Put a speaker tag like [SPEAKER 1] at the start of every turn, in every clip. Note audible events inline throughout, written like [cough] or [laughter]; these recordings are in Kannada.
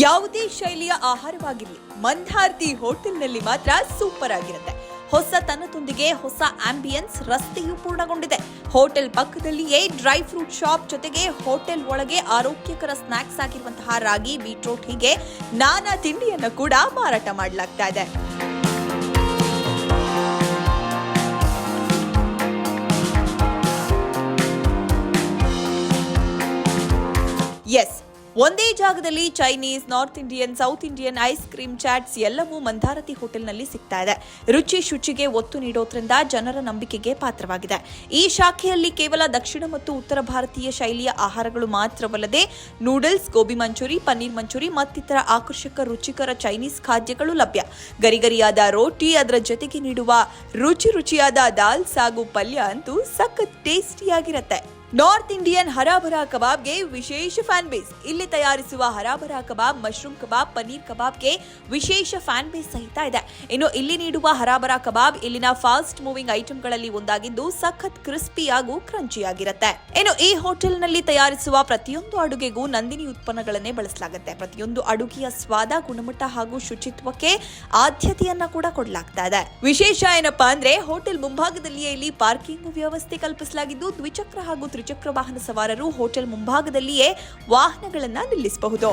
[SPEAKER 1] ಯಾವುದೇ ಶೈಲಿಯ ಆಹಾರವಾಗಿರಲಿ ಮಂದಾರ್ತಿ ಹೋಟೆಲ್ನಲ್ಲಿ ಮಾತ್ರ ಸೂಪರ್ ಆಗಿರುತ್ತೆ. ಹೊಸ ತನ್ನತೊಂದಿಗೆ ಹೊಸ ಆಂಬಿಯನ್ಸ್ ರಸ್ತೆಯು ಪೂರ್ಣಗೊಂಡಿದೆ. ಹೋಟೆಲ್ ಪಕ್ಕದಲ್ಲಿಯೇ ಡ್ರೈ ಫ್ರೂಟ್ ಶಾಪ್ ಜೊತೆಗೆ ಹೋಟೆಲ್ ಒಳಗೆ ಆರೋಗ್ಯಕರ ಸ್ನಾಕ್ಸ್ ಆಗಿರುವಂತಹ ರಾಗಿ, ಬೀಟ್ರೋಟ್ ಹೀಗೆ ನಾನಾ ತಿಂಡಿಯನ್ನು ಕೂಡ ಮಾರಾಟ ಮಾಡಲಾಗ್ತಾ ಇದೆ. ಒಂದೇ ಜಾಗದಲ್ಲಿ Chinese North Indian South Indian ice cream chats ಎಲ್ಲವೂ ಮಂದಾರತಿ ಹೋಟೆಲ್ನಲ್ಲಿ ಸಿಗ್ತಾ ಇದೆ. ರುಚಿ ಶುಚಿಗೆ ಒತ್ತು ನೀಡೋದ್ರಿಂದ ಜನರ ನಂಬಿಕೆಗೆ ಪಾತ್ರವಾಗಿದೆ. ಈ ಶಾಖೆಯಲ್ಲಿ ಕೇವಲ ದಕ್ಷಿಣ ಮತ್ತು ಉತ್ತರ ಭಾರತೀಯ ಶೈಲಿಯ ಆಹಾರಗಳು ಮಾತ್ರವಲ್ಲದೆ ನೂಡಲ್ಸ್, ಗೋಬಿ ಮಂಚೂರಿ, ಪನ್ನೀರ್ ಮಂಚೂರಿ ಮತ್ತಿತರ ಆಕರ್ಷಕ ರುಚಿಕರ ಚೈನೀಸ್ ಖಾದ್ಯಗಳು ಲಭ್ಯ. ಗರಿಗರಿಯಾದ ರೋಟಿ ಅದರ ಜೊತೆಗೆ ನೀಡುವ ರುಚಿ ರುಚಿಯಾದ ದಾಲ್ ಸಾಗು ಪಲ್ಯ ಅಂತೂ ಸಖತ್ ಟೇಸ್ಟಿಯಾಗಿರತ್ತೆ. ನಾರ್ತ್ ಇಂಡಿಯನ್ ಹರಾಭರಾ ಕಬಾಬ್ಗೆ ವಿಶೇಷ ಫ್ಯಾನ್ ಬೇಸ್ ಇಲ್ಲಿ ತಯಾರಿಸುವ hara bhara kebab mushroom kebab paneer ಕಬಾಬ್ಗೆ ವಿಶೇಷ ಫ್ಯಾನ್ ಬೇಸ್ ಸಹಿತ ಇದೆ ಇನ್ನು ಇಲ್ಲಿ ನೀಡುವ ಹರಾಭರಾ ಕಬಾಬ್ ಇಲ್ಲಿನ ಫಾಸ್ಟ್ ಮೂವಿಂಗ್ ಐಟಂಗಳಲ್ಲಿ ಒಂದಾಗಿದ್ದು ಸಖತ್ ಕ್ರಿಸ್ಪಿ ಹಾಗೂ ಕ್ರಂಚಿ ಆಗಿರುತ್ತೆ ಇನ್ನು ಈ ಹೋಟೆಲ್ನಲ್ಲಿ ತಯಾರಿಸುವ ಪ್ರತಿಯೊಂದು ಅಡುಗೆಗೂ ನಂದಿನಿ ಉತ್ಪನ್ನಗಳನ್ನೇ ಬಳಸಲಾಗುತ್ತೆ ಪ್ರತಿಯೊಂದು ಅಡುಗೆಯ ಸ್ವಾದ ಗುಣಮಟ್ಟ ಹಾಗೂ ಶುಚಿತ್ವಕ್ಕೆ ಆದ್ಯತೆಯನ್ನ ಕೂಡ ಕೊಡಲಾಗ್ತಾ ಇದೆ ವಿಶೇಷ ಏನಪ್ಪಾ ಅಂದ್ರೆ ಹೋಟೆಲ್ ಮುಂಭಾಗದಲ್ಲಿಯೇ ಇಲ್ಲಿ ಪಾರ್ಕಿಂಗ್ ವ್ಯವಸ್ಥೆ ಕಲ್ಪಿಸಲಾಗಿದ್ದು ದ್ವಿಚಕ್ರ ಹಾಗೂ ತ್ರಿಚಕ್ರ ವಾಹನ ಸವಾರರು ಹೋಟೆಲ್ ಮುಂಭಾಗದಲ್ಲಿಯೇ ವಾಹನಗಳನ್ನು ನಿಲ್ಲಿಸಬಹುದು.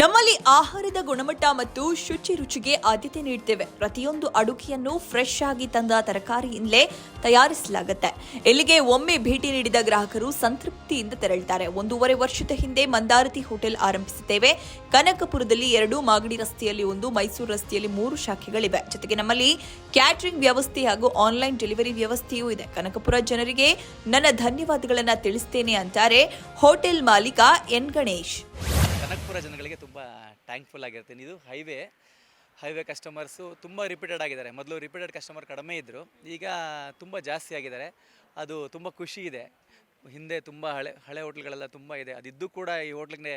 [SPEAKER 1] ನಮ್ಮಲ್ಲಿ ಆಹಾರದ ಗುಣಮಟ್ಟ ಮತ್ತು ಶುಚಿ ರುಚಿಗೆ ಆದ್ಯತೆ ನೀಡ್ತೇವೆ. ಪ್ರತಿಯೊಂದು ಅಡುಗೆಯನ್ನು ಫ್ರೆಶ್ ಆಗಿ ತಂದ ತರಕಾರಿಯಿಂದಲೇ ತಯಾರಿಸಲಾಗುತ್ತೆ. ಇಲ್ಲಿಗೆ ಒಮ್ಮೆ ಭೇಟಿ ನೀಡಿದ ಗ್ರಾಹಕರು ಸಂತೃಪ್ತಿಯಿಂದ ತೆರಳುತ್ತಾರೆ ಒಂದೂವರೆ ವರ್ಷದ ಹಿಂದೆ ಮಂದಾರತಿ ಹೋಟೆಲ್ ಆರಂಭಿಸಿದ್ದೇವೆ ಕನಕಪುರದಲ್ಲಿ ಎರಡು, ಮಾಗಡಿ ರಸ್ತೆಯಲ್ಲಿ ಒಂದು, ಮೈಸೂರು ರಸ್ತೆಯಲ್ಲಿ ಮೂರು ಶಾಖೆಗಳಿವೆ. ಜೊತೆಗೆ ನಮ್ಮಲ್ಲಿ ಕ್ಯಾಟರಿಂಗ್ ವ್ಯವಸ್ಥೆ ಹಾಗೂ ಆನ್ಲೈನ್ ಡೆಲಿವರಿ ವ್ಯವಸ್ಥೆಯೂ ಇದೆ. ಕನಕಪುರ ಜನರಿಗೆ ನನ್ನ ಧನ್ಯವಾದಗಳನ್ನು ತಿಳಿಸ್ತೇನೆ ಅಂತಾರೆ ಹೋಟೆಲ್ ಮಾಲೀಕ ಎನ್. ಗಣೇಶ್.
[SPEAKER 2] ಕನಕಪುರ ಜನಗಳಿಗೆ ತುಂಬ ಥ್ಯಾಂಕ್ಫುಲ್ ಆಗಿರ್ತೀನಿ. ಇದು ಹೈವೇ ಹೈವೇ ಕಸ್ಟಮರ್ಸು ತುಂಬ ರಿಪೀಟೆಡ್ ಆಗಿದ್ದಾರೆ. ಮೊದಲು ರಿಪೀಟೆಡ್ ಕಸ್ಟಮರ್ ಕಡಿಮೆ ಇದ್ದರು ಈಗ ತುಂಬ ಜಾಸ್ತಿ ಆಗಿದ್ದಾರೆ. ಅದು ತುಂಬ ಖುಷಿ ಇದೆ. ಹಿಂದೆ ತುಂಬ ಹಳೆ ಹಳೆ ಹೋಟ್ಲ್ಗಳೆಲ್ಲ ತುಂಬ ಇದೆ. ಅದಿದ್ದು ಕೂಡ ಈ ಹೋಟ್ಲಿಗೆ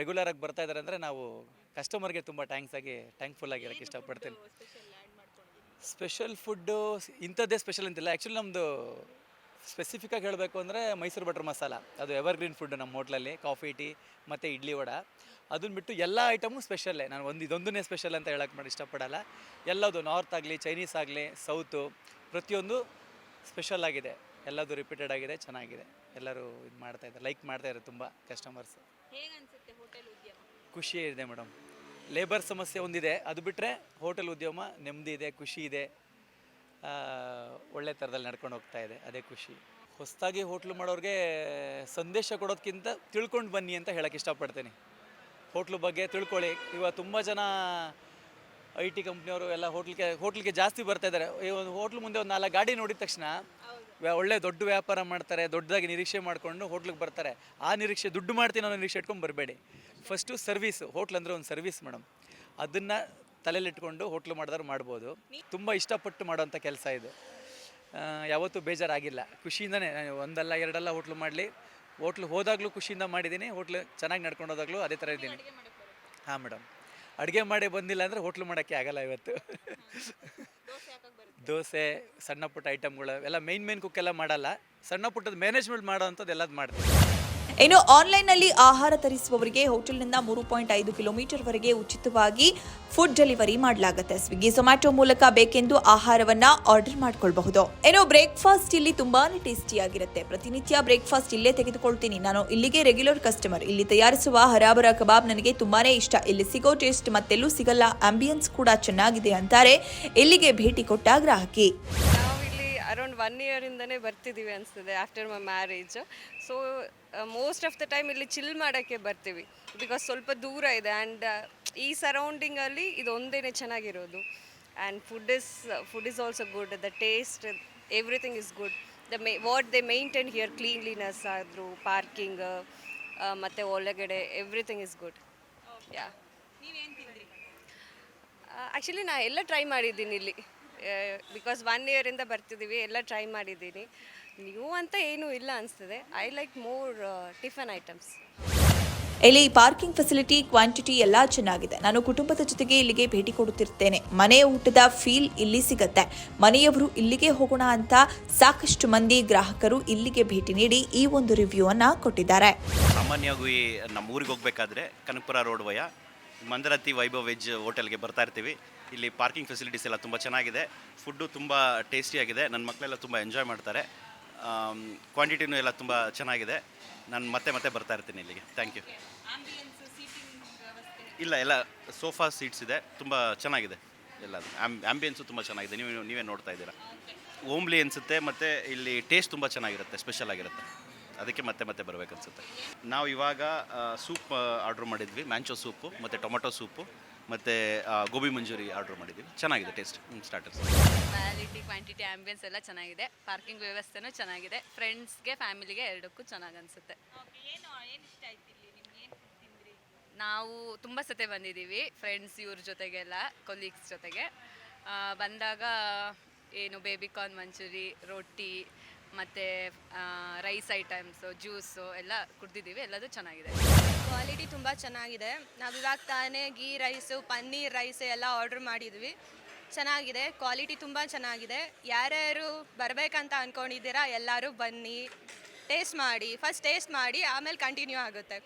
[SPEAKER 2] ರೆಗ್ಯುಲರ್ ಆಗಿ ಬರ್ತಾ ಇದ್ದಾರೆ ಅಂದರೆ ನಾವು ಕಸ್ಟಮರ್ಗೆ ತುಂಬ ಥ್ಯಾಂಕ್ಸ್ ಆಗಿ ಥ್ಯಾಂಕ್ಫುಲ್ ಆಗಿರೋಕ್ಕೆ ಇಷ್ಟಪಡ್ತೀನಿ. ಸ್ಪೆಷಲ್ ಫುಡ್ಡು ಇಂಥದ್ದೇ ಸ್ಪೆಷಲ್ ಅಂತಿಲ್ಲ. ಆ್ಯಕ್ಚುಲಿ ನಮ್ಮದು ಸ್ಪೆಸಿಫಿಕ್ಕಾಗಿ ಹೇಳಬೇಕು ಅಂದರೆ ಮೈಸೂರು ಬಟರ್ ಮಸಾಲ. ಅದು ಎವರ್ಗ್ರೀನ್ ಫುಡ್ ನಮ್ಮ ಹೋಟ್ಲಲ್ಲಿ ಕಾಫಿ ಟೀ ಮತ್ತು ಇಡ್ಲಿ ವಡ. ಅದನ್ನ ಬಿಟ್ಟು ಎಲ್ಲ ಐಟಮು ಸ್ಪೆಷಲ್ಲೇ ನಾನು ಒಂದು ಇದೊಂದನ್ನೇ ಸ್ಪೆಷಲ್ ಅಂತ ಹೇಳಕ್ಕೆ ಮಾಡಿ ಇಷ್ಟಪಡಲ್ಲ. ಎಲ್ಲದು ನಾರ್ತ್ ಆಗಲಿ ಚೈನೀಸ್ ಆಗಲಿ ಸೌತು ಪ್ರತಿಯೊಂದು ಸ್ಪೆಷಲ್ ಆಗಿದೆ. ಎಲ್ಲದು ರಿಪೀಟೆಡ್ ಆಗಿದೆ ಚೆನ್ನಾಗಿದೆ. ಎಲ್ಲರೂ ಇದು ಮಾಡ್ತಾ ಇದ್ದಾರೆ. ಲೈಕ್ ಮಾಡ್ತಾ ಇದ್ದಾರೆ ತುಂಬ ಕಸ್ಟಮರ್ಸ್ ಖುಷಿ ಇದೆ ಮೇಡಮ್ ಲೇಬರ್ ಸಮಸ್ಯೆ ಒಂದಿದೆ. ಅದು ಬಿಟ್ಟರೆ ಹೋಟೆಲ್ ಉದ್ಯಮ ನೆಮ್ಮದಿ ಇದೆ ಖುಷಿ ಇದೆ. ಒಳ್ಳೆ ಥರದಲ್ಲಿ ನಡ್ಕೊಂಡು ಹೋಗ್ತಾ ಇದೆ. ಅದೇ ಖುಷಿ. ಹೊಸದಾಗಿ ಹೋಟ್ಲು ಮಾಡೋರಿಗೆ ಸಂದೇಶ ಕೊಡೋದಕ್ಕಿಂತ ತಿಳ್ಕೊಂಡು ಬನ್ನಿ ಅಂತ ಹೇಳೋಕ್ಕೆ ಇಷ್ಟಪಡ್ತೀನಿ. ಹೋಟ್ಲು ಬಗ್ಗೆ ತಿಳ್ಕೊಳ್ಳಿ. ಇವಾಗ ತುಂಬ ಜನ ಐ ಟಿ ಕಂಪ್ನಿಯವರು ಎಲ್ಲ ಹೋಟ್ಲಿಗೆ ಹೋಟ್ಲಿಗೆ ಜಾಸ್ತಿ ಬರ್ತಾ ಇದ್ದಾರೆ. ಈ ಒಂದು ಹೋಟ್ಲ್ ಮುಂದೆ ಒಂದು ನಾಲ್ಕು ಗಾಡಿ ನೋಡಿದ ತಕ್ಷಣ ವ್ಯಾ- ಒಳ್ಳೆ ದೊಡ್ಡ ವ್ಯಾಪಾರ ಮಾಡ್ತಾರೆ ದೊಡ್ಡದಾಗಿ ನಿರೀಕ್ಷೆ ಮಾಡಿಕೊಂಡು ಹೋಟ್ಲಿಗೆ ಬರ್ತಾರೆ. ಆ ನಿರೀಕ್ಷೆ ದುಡ್ಡು ಮಾಡ್ತೀನಿ ಅನ್ನೋ ನಿರೀಕ್ಷೆ ಇಟ್ಕೊಂಡು ಬರಬೇಡಿ. ಫಸ್ಟು ಸರ್ವಿಸ್ ಹೋಟ್ಲ್ ಅಂದರೆ ಒಂದು ಸರ್ವಿಸ್ ಮೇಡಮ್. ಅದನ್ನು ತಲೆಯಲ್ಲಿಟ್ಕೊಂಡು ಹೋಟ್ಲು ಮಾಡಿದವ್ರು ಮಾಡ್ಬೋದು. ತುಂಬ ಇಷ್ಟಪಟ್ಟು ಮಾಡೋಂಥ ಕೆಲಸ ಇದು. ಯಾವತ್ತೂ ಬೇಜಾರಾಗಿಲ್ಲ. ಖುಷಿಯಿಂದನೇ ನಾನು ಒಂದಲ್ಲ ಎರಡಲ್ಲ ಹೋಟ್ಲು ಮಾಡಲಿ. ಹೋಟ್ಲು ಹೋದಾಗಲೂ ಖುಷಿಯಿಂದ ಮಾಡಿದ್ದೀನಿ ಹೋಟ್ಲು ಚೆನ್ನಾಗಿ ನಡ್ಕೊಂಡು ಹೋದಾಗಲೂ ಅದೇ ಥರ ಇದ್ದೀನಿ. ಹಾಂ ಮೇಡಮ್ ಅಡುಗೆ ಮಾಡಿ ಬಂದಿಲ್ಲ ಅಂದರೆ ಹೋಟ್ಲು ಮಾಡೋಕ್ಕೆ ಆಗಲ್ಲ ಇವತ್ತು. [laughs] ದೋಸೆ ಸಣ್ಣ ಪುಟ್ಟ ಐಟಮ್ಗಳು ಎಲ್ಲ ಮೈನ್ ಮೇನ್ ಕುಕ್ಕೆಲ್ಲ ಮಾಡಲ್ಲ. ಸಣ್ಣ ಪುಟ್ಟದ ಮ್ಯಾನೇಜ್ಮೆಂಟ್ ಮಾಡೋ ಅಂಥದ್ದು ಎಲ್ಲದು ಮಾಡ್ತೀನಿ.
[SPEAKER 1] ಇನ್ನು ಆನ್ಲೈನ್ನಲ್ಲಿ ಆಹಾರ ತರಿಸುವವರಿಗೆ ಹೋಟೆಲ್ನಿಂದ ಮೂರು ಪಾಯಿಂಟ್ ಐದು ಕಿಲೋಮೀಟರ್ ವರೆಗೆ ಉಚಿತವಾಗಿ ಫುಡ್ ಡೆಲಿವರಿ ಮಾಡಲಾಗುತ್ತೆ. ಸ್ವಿಗ್ಗಿ ಝೊಮ್ಯಾಟೊ ಮೂಲಕ ಬೇಕೆಂದು ಆಹಾರವನ್ನ ಆರ್ಡರ್ ಮಾಡ್ಕೊಳ್ಬಹುದು. ಏನೋ ಬ್ರೇಕ್ಫಾಸ್ಟ್ ಇಲ್ಲಿ ತುಂಬಾನೇ ಟೇಸ್ಟಿ ಆಗಿರುತ್ತೆ. ಪ್ರತಿನಿತ್ಯ ಬ್ರೇಕ್ಫಾಸ್ಟ್ ಇಲ್ಲೇ ತೆಗೆದುಕೊಳ್ತೀನಿ. ನಾನು ಇಲ್ಲಿಗೆ ರೆಗ್ಯುಲರ್ ಕಸ್ಟಮರ್ ಇಲ್ಲಿ ತಯಾರಿಸುವ ಹರಾಬರ ಕಬಾಬ್ ನನಗೆ ತುಂಬಾನೇ ಇಷ್ಟ. ಇಲ್ಲಿ ಸಿಗೋ ಟೇಸ್ಟ್ ಮತ್ತೆಲ್ಲೂ ಸಿಗಲ್ಲ. ಆಂಬಿಯನ್ಸ್ ಕೂಡ ಚೆನ್ನಾಗಿದೆ ಅಂತಾರೆ. ಇಲ್ಲಿಗೆ ಭೇಟಿ ಕೊಟ್ಟ ಗ್ರಾಹಕಿ.
[SPEAKER 3] ಅರೌಂಡ್ ಒನ್ ಇಯರಿಂದನೇ ಬರ್ತಿದ್ದೀವಿ ಅನಿಸ್ತದೆ after my marriage so most of the time ಇಲ್ಲಿ ಚಿಲ್ ಮಾಡೋಕ್ಕೆ ಬರ್ತೀವಿ. ಬಿಕಾಸ್ ಸ್ವಲ್ಪ ದೂರ ಇದೆ ಆ್ಯಂಡ್ ಈ ಸರೌಂಡಿಂಗಲ್ಲಿ ಇದು ಒಂದೇ ಚೆನ್ನಾಗಿರೋದು. And food is food is also good the taste everything is good the may what they maintain here cleanliness ಆದರೂ ಪಾರ್ಕಿಂಗ್ ಮತ್ತು ಒಳಗಡೆ everything is good yeah actually ನಾ ಎಲ್ಲ ಟ್ರೈ ಮಾಡಿದ್ದೀನಿ ಇಲ್ಲಿ. ಬಿಕಾಸ್ ಒನ್ ಇಯರಿಂದ ಬರ್ತಿದ್ದೀವಿ ಎಲ್ಲ ಟ್ರೈ ಮಾಡಿದ್ದೀನಿ. ನ್ಯೂ ಅಂತ ಏನೂ ಇಲ್ಲ ಅನಿಸ್ತದೆ. I like more tiffin items
[SPEAKER 1] ಇಲ್ಲಿ ಪಾರ್ಕಿಂಗ್ ಫೆಸಿಲಿಟಿ ಕ್ವಾಂಟಿಟಿ ಎಲ್ಲ ಚೆನ್ನಾಗಿದೆ. ನಾನು ಕುಟುಂಬದ ಜೊತೆಗೆ ಇಲ್ಲಿಗೆ ಭೇಟಿ ಕೊಡುತ್ತಿರ್ತೇನೆ. ಮನೆ ಊಟದ ಫೀಲ್ ಇಲ್ಲಿ ಸಿಗತ್ತೆ. ಮನೆಯವರು ಇಲ್ಲಿಗೆ ಹೋಗೋಣ ಅಂತ ಸಾಕಷ್ಟು ಮಂದಿ ಗ್ರಾಹಕರು ಇಲ್ಲಿಗೆ ಭೇಟಿ ನೀಡಿ ಈ ಒಂದು ರಿವ್ಯೂ ಅನ್ನ ಕೊಟ್ಟಿದ್ದಾರೆ.
[SPEAKER 4] ಸಾಮಾನ್ಯವಾಗಿ ನಮ್ಮ ಊರಿಗೆ ಹೋಗಬೇಕಾದ್ರೆ Kanakapura road via ಮಂದರತಿ Vaibhav veg ಹೋಟೆಲ್ಗೆ ಬರ್ತಾ ಇರ್ತೀವಿ. ಇಲ್ಲಿ ಪಾರ್ಕಿಂಗ್ ಫೆಸಿಲಿಟೀಸ್ ಎಲ್ಲ ತುಂಬ ಚೆನ್ನಾಗಿದೆ. ಫುಡ್ಡು ತುಂಬ ಟೇಸ್ಟಿಯಾಗಿದೆ ನನ್ನ ಮಕ್ಕಳೆಲ್ಲ ತುಂಬ ಎಂಜಾಯ್ ಮಾಡ್ತಾರೆ. ಕ್ವಾಂಟಿಟಿನೂ ಎಲ್ಲ ತುಂಬ ಚೆನ್ನಾಗಿದೆ. ನಾನು ಮತ್ತೆ ಮತ್ತೆ ಬರ್ತಾ ಇರ್ತೀನಿ ಇಲ್ಲಿಗೆ. ಥ್ಯಾಂಕ್ ಯು ಇಲ್ಲ, ಎಲ್ಲ ಸೋಫಾ ಸೀಟ್ಸ್ ಇದೆ. ತುಂಬ ಚೆನ್ನಾಗಿದೆ ಎಲ್ಲ ಆ್ಯಂಬಿಯನ್ಸು ತುಂಬ ಚೆನ್ನಾಗಿದೆ. ನೀವು, ನೀವೇ ನೋಡ್ತಾ ಇದ್ದೀರಾ. ಓಮ್ಲಿ ಅನಿಸುತ್ತೆ ಮತ್ತು ಇಲ್ಲಿ ಟೇಸ್ಟ್ ತುಂಬ ಚೆನ್ನಾಗಿರುತ್ತೆ ಸ್ಪೆಷಲ್ ಆಗಿರುತ್ತೆ. ಅದಕ್ಕೆ ಮತ್ತೆ ಮತ್ತೆ ಬರಬೇಕನ್ಸುತ್ತೆ ನಾವು ಇವಾಗ ಸೂಪ್ ಆರ್ಡ್ರ್ ಮಾಡಿದ್ವಿ. ಮ್ಯಾಂಚೋ ಸೂಪು ಮತ್ತು ಟೊಮೊಟೊ ಸೂಪು ಮತ್ತು ಗೋಬಿ ಮಂಜೂರಿ ಆರ್ಡ್ರ್ ಮಾಡಿದ್ದೀವಿ. ಚೆನ್ನಾಗಿದೆ taste starters
[SPEAKER 5] quality quantity ambience ಎಲ್ಲ ಚೆನ್ನಾಗಿದೆ. ಪಾರ್ಕಿಂಗ್ ವ್ಯವಸ್ಥೆನೂ ಚೆನ್ನಾಗಿದೆ. ಫ್ರೆಂಡ್ಸ್ಗೆ ಫ್ಯಾಮಿಲಿಗೆ ಎರಡಕ್ಕೂ ಚೆನ್ನಾಗಿ ಅನಿಸುತ್ತೆ. ನಾವು ತುಂಬ ಸತೆ ಬಂದಿದ್ದೀವಿ ಫ್ರೆಂಡ್ಸ್ ಇವ್ರ ಜೊತೆಗೆಲ್ಲ ಕೊಲೀಗ್ಸ್ ಜೊತೆಗೆ. ಬಂದಾಗ ಏನು ಬೇಬಿ ಕಾರ್ನ್ ಮಂಚೂರಿ ರೊಟ್ಟಿ ಮತ್ತು ರೈಸ್ ಐಟಮ್ಸು ಜ್ಯೂಸು ಎಲ್ಲ ಕುಡ್ದಿದ್ದೀವಿ. ಎಲ್ಲದೂ ಚೆನ್ನಾಗಿದೆ.
[SPEAKER 6] ತುಂಬ ಚೆನ್ನಾಗಿದೆ. ನಾವು ಇವಾಗ ತಾನೇ ಗೀ ರೈಸು, ಪನ್ನೀರ್ ರೈಸ್ ಎಲ್ಲ ಆರ್ಡ್ರ್ ಮಾಡಿದ್ವಿ. ಚೆನ್ನಾಗಿದೆ ಕ್ವಾಲಿಟಿ ತುಂಬ ಚೆನ್ನಾಗಿದೆ. ಯಾರ್ಯಾರು ಬರಬೇಕಂತ ಅಂದ್ಕೊಂಡಿದ್ದೀರಾ ಎಲ್ಲರೂ ಬನ್ನಿ ಟೇಸ್ಟ್ ಮಾಡಿ ಫಸ್ಟ್ ಟೇಸ್ಟ್ ಮಾಡಿ, ಆಮೇಲೆ ಕಂಟಿನ್ಯೂ ಆಗುತ್ತೆ.